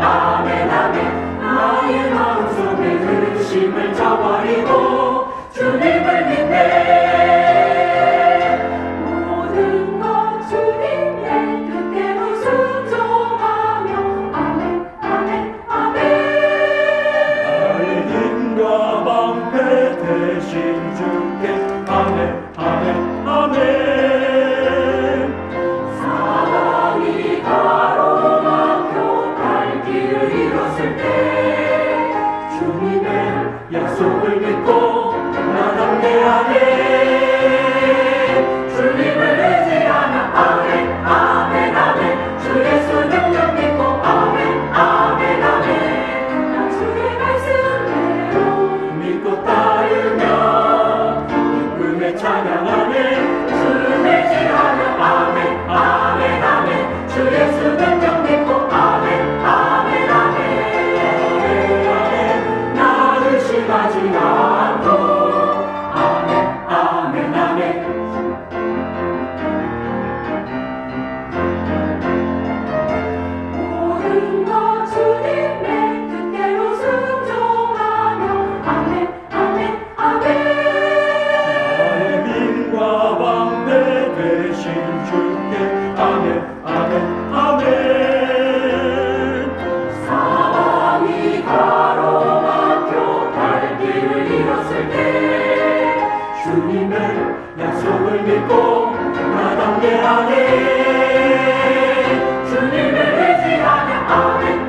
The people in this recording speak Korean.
아멘 나의 마음속에 근심을 저버리고 주님을 믿네 모든 것 주님 내 뜻대로 순종하며 아멘 아멘 아멘. 나의 힘과 방패 대신 주 신 주께 아멘 아멘 아멘 사람이 가로막혀 갈 길을 잃었을 때 주님의 약속을 믿고 나답게 하네 주님을 의지하며 아멘.